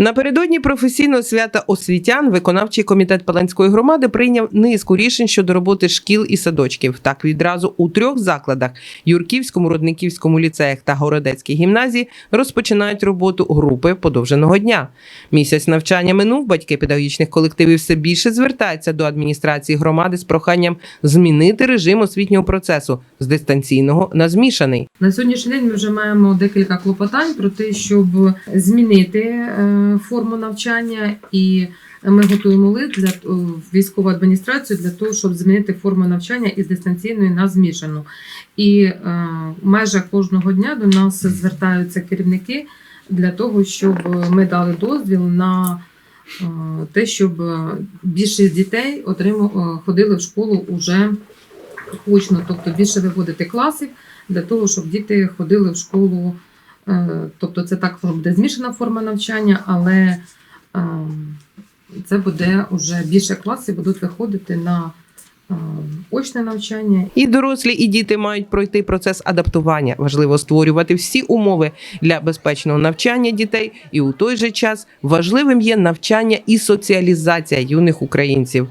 Напередодні професійного свята освітян виконавчий комітет Паланської громади прийняв низку рішень щодо роботи шкіл і садочків. Так відразу у трьох закладах Юрківському, Родниківському ліцеях та Городецькій гімназії розпочинають роботу групи подовженого дня. Місяць навчання минув. Батьки педагогічних колективів все більше звертаються до адміністрації громади з проханням змінити режим освітнього процесу з дистанційного на змішаний. На сьогоднішній день ми вже маємо декілька клопотань про те, щоб змінити е, форму навчання, і ми готуємо лист для військову адміністрацію для того, щоб змінити форму навчання із дистанційної на змішану. І е, в межах кожного дня до нас звертаються керівники для того, щоб ми дали дозвіл на е, те, щоб е, більшість дітей отримав, ходили в школу уже очно, тобто більше виводити класів для того, щоб діти ходили в школу. Е, Тобто це так буде змішана форма навчання, але е, це буде вже більше класів будуть виходити на е, очне навчання. І дорослі, і діти мають пройти процес адаптування. Важливо створювати всі умови для безпечного навчання дітей, і у той же час важливим є навчання і соціалізація юних українців.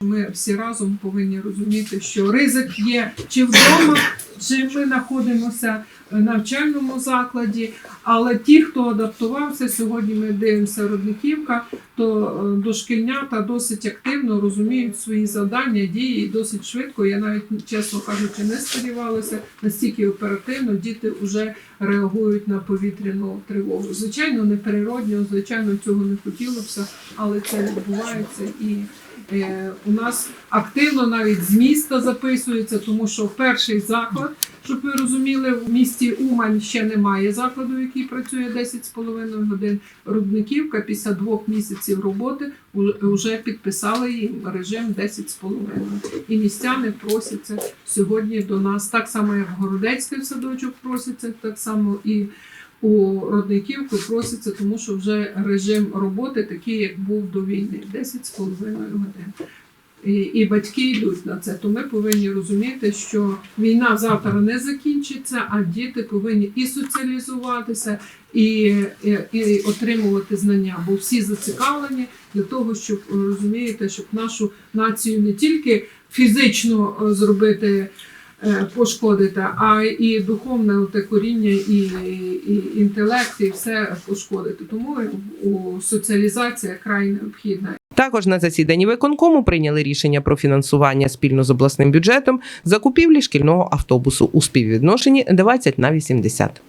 Ми всі разом повинні розуміти, що ризик є чи вдома, чи ми знаходимося навчальному закладі. Але ті, хто адаптувався, сьогодні ми дивимося родниківка, то е, дошкільнята досить активно розуміють свої завдання, дії і досить швидко. Я навіть, чесно кажучи, не сподівалася, настільки оперативно діти вже реагують на повітряну тривогу. Звичайно, неприродньо, звичайно, цього не хотілося, але це відбувається і. Е, У нас активно навіть з міста записується, тому що перший заклад, щоб ви розуміли, в місті Умань ще немає закладу, який працює 10,5 годин. Рудниківка після двох місяців роботи вже підписали їм режим 10,5. І містяни просяться сьогодні до нас, так само як Городецький садочок проситься, так само і у родниківку проситься, тому що вже режим роботи такий, як був до війни, 10,5 годин. І, і батьки йдуть на це. То ми повинні розуміти, що війна завтра не закінчиться, а діти повинні і соціалізуватися, і, і, і отримувати знання, бо всі зацікавлені для того, щоб розумієте, щоб нашу націю не тільки фізично е, зробити е, пошкодити, а і духовне те коріння, і, і інтелект, і все пошкодити. Тому у соціалізація край необхідна. Також на засіданні виконкому прийняли рішення про фінансування спільно з обласним бюджетом закупівлі шкільного автобусу у співвідношенні 20 на 80.